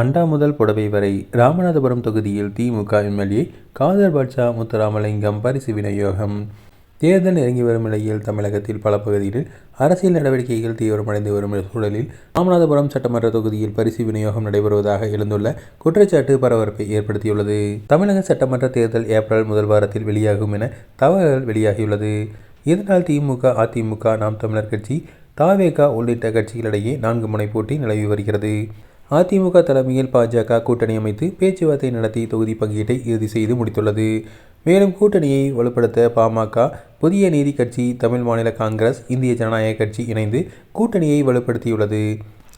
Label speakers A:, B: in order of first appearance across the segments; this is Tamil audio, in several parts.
A: அண்டா முதல் புடவை வரை ராமநாதபுரம் தொகுதியில் திமுக எம்எல்ஏ காதர் பாட்ஷா முத்துராமலிங்கம் பரிசு விநியோகம். தேர்தல் நெருங்கி வரும் நிலையில் தமிழகத்தில் பல பகுதிகளில் அரசியல் நடவடிக்கைகள் தீவிரமடைந்து வரும் சூழலில் ராமநாதபுரம் சட்டமன்ற தொகுதியில் பரிசு விநியோகம் நடைபெறுவதாக எழுந்துள்ள குற்றச்சாட்டு பரபரப்பை ஏற்படுத்தியுள்ளது. தமிழக சட்டமன்ற தேர்தல் ஏப்ரல் முதல் வாரத்தில் வெளியாகும் என தகவல்கள் வெளியாகியுள்ளது. இதனால் திமுக அதிமுக நாம் தமிழர் கட்சி தாவேகா உள்ளிட்ட கட்சிகளிடையே நான்கு முனை போட்டி நிலவி வருகிறது. அதிமுக தலைமையில் பாஜக கூட்டணி அமைத்து பேச்சுவார்த்தை நடத்தி தொகுதி பங்கீட்டை இறுதி செய்து முடித்துள்ளது. மேலும் கூட்டணியை வலுப்படுத்த பாமக புதிய நீதி கட்சி தமிழ் மாநில காங்கிரஸ் இந்திய ஜனநாயக கட்சி இணைந்து கூட்டணியை வலுப்படுத்தியுள்ளது.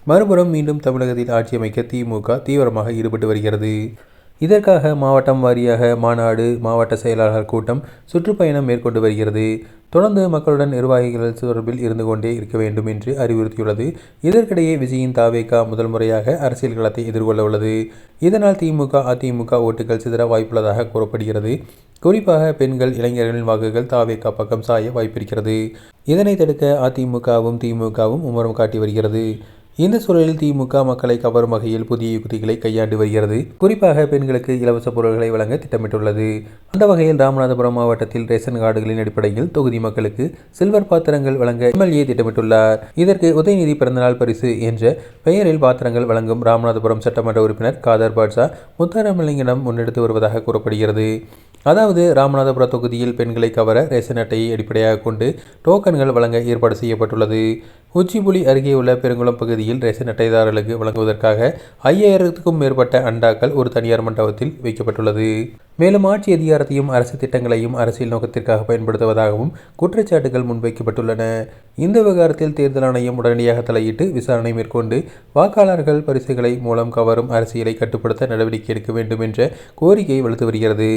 A: மறுபுறம் மீண்டும் தமிழகத்தில் ஆட்சி அமைக்க திமுக தீவிரமாக ஈடுபட்டு வருகிறது. இதற்காக மாவட்டம் வாரியாக மாநாடு மாவட்ட செயலாளர் கூட்டம் சுற்றுப்பயணம் மேற்கொண்டு வருகிறது. தொடர்ந்து மக்களுடன் நிர்வாகிகள் தொடர்பில் இருந்து கொண்டே இருக்க வேண்டும் என்று அறிவுறுத்தியுள்ளது. இதற்கிடையே விஜயின் தாவேகா முதல் முறையாக அரசியல் களத்தை எதிர்கொள்ள உள்ளது. இதனால் திமுக அதிமுக ஓட்டுகள் சிதற வாய்ப்புள்ளதாக கூறப்படுகிறது. குறிப்பாக பெண்கள் இளைஞர்களின் வாக்குகள் தாவேகா பக்கம் சாய வாய்ப்பிருக்கிறது. இதனை தடுக்க அதிமுகவும் திமுகவும் மும்முரம் காட்டி வருகிறது. இந்த சூழலில் திமுக மக்களை கவரும் வகையில் புதிய யுக்திகளை கையாண்டு வருகிறது. குறிப்பாக பெண்களுக்கு இலவச பொருட்களை வழங்க திட்டமிட்டுள்ளது. அந்த வகையில் ராமநாதபுரம் மாவட்டத்தில் ரேஷன் கார்டுகளின் அடிப்படையில் தொகுதி மக்களுக்கு சில்வர் பாத்திரங்கள் வழங்க எம்எல்ஏ திட்டமிட்டுள்ளார். இதற்கு உதயநிதி பிறந்தநாள் பரிசு என்ற பெயரில் பாத்திரங்கள் வழங்கும் ராமநாதபுரம் சட்டமன்ற உறுப்பினர் காதர் பாட்ஷா முத்தாரமலிங்கம் முன்னெடுத்து வருவதாக கூறப்படுகிறது. அதாவது ராமநாதபுரம் தொகுதியில் பெண்களை கவர ரேஷன் அட்டையை அடிப்படையாக கொண்டு டோக்கன்கள் வழங்க ஏற்பாடு செய்யப்பட்டுள்ளது. உச்சிபுலி அருகே உள்ள பெருங்குளம் பகுதியில் ரேஷன் அட்டைதாரர்களுக்கு வழங்குவதற்காக ஐயாயிரத்துக்கும் மேற்பட்ட அண்டாக்கள் ஒரு தனியார் மண்டபத்தில் வைக்கப்பட்டுள்ளது. மேலும் ஆட்சி அதிகாரத்தையும் அரசு திட்டங்களையும் அரசியல் நோக்கத்திற்காக பயன்படுத்துவதாகவும் குற்றச்சாட்டுகள் முன்வைக்கப்பட்டுள்ளன. இந்த விவகாரத்தில் தேர்தல் ஆணையம் உடனடியாக தலையிட்டு விசாரணை மேற்கொண்டு வாக்காளர்கள் பரிசுகளை மூலம் கவரும் அரசியலை கட்டுப்படுத்த நடவடிக்கை எடுக்க வேண்டும் என்ற கோரிக்கை வலுத்து வருகிறது.